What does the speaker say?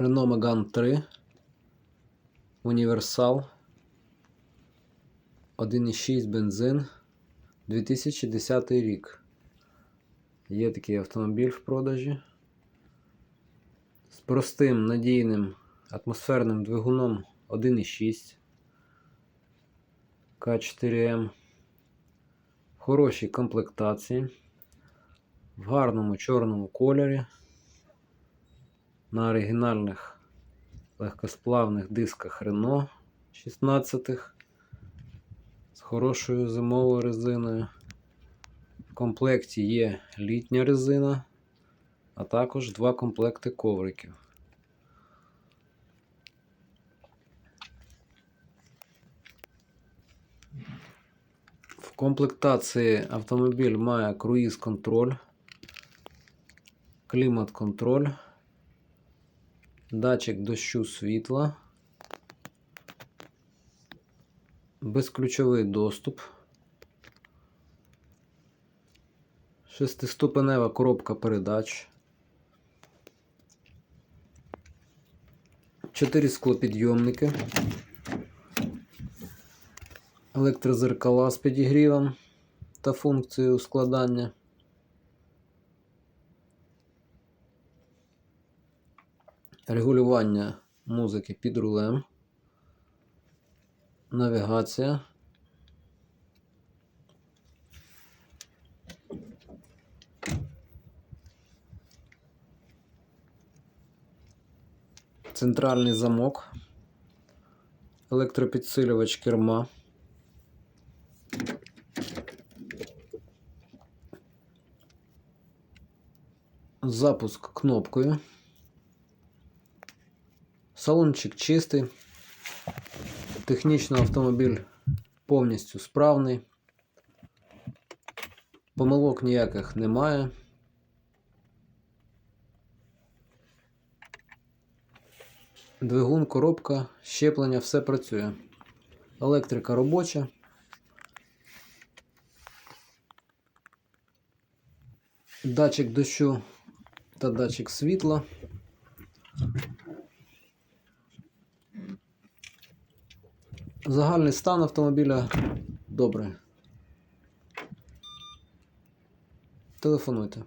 Renault Megane 3. Універсал. 1,6 бензин. 2010 рік. Є такий автомобіль в продажі. З простим надійним атмосферним двигуном 1,6 К4М. В хорошій комплектації. В гарному чорному кольорі. На оригінальних легкосплавних дисках Renault 16 з хорошою зимовою резиною. В комплекті є літня резина, а також два комплекти ковриків. В комплектації автомобіль має круїз контроль, клімат контроль, датчик дощу світла, безключовий доступ, шестиступенева коробка передач, 4 склопідйомники, електрозеркала з підігрівом та функцією складання. Регулювання музики під рулем, навігація. Центральний замок, електропідсилювач керма. Запуск кнопкою. Салончик чистий. Технічно автомобіль повністю справний. Помилок ніяких немає. Двигун, коробка, щеплення, все працює. Електрика робоча. Датчик дощу та датчик світла. Загальний стан автомобіля добре. Телефонуйте.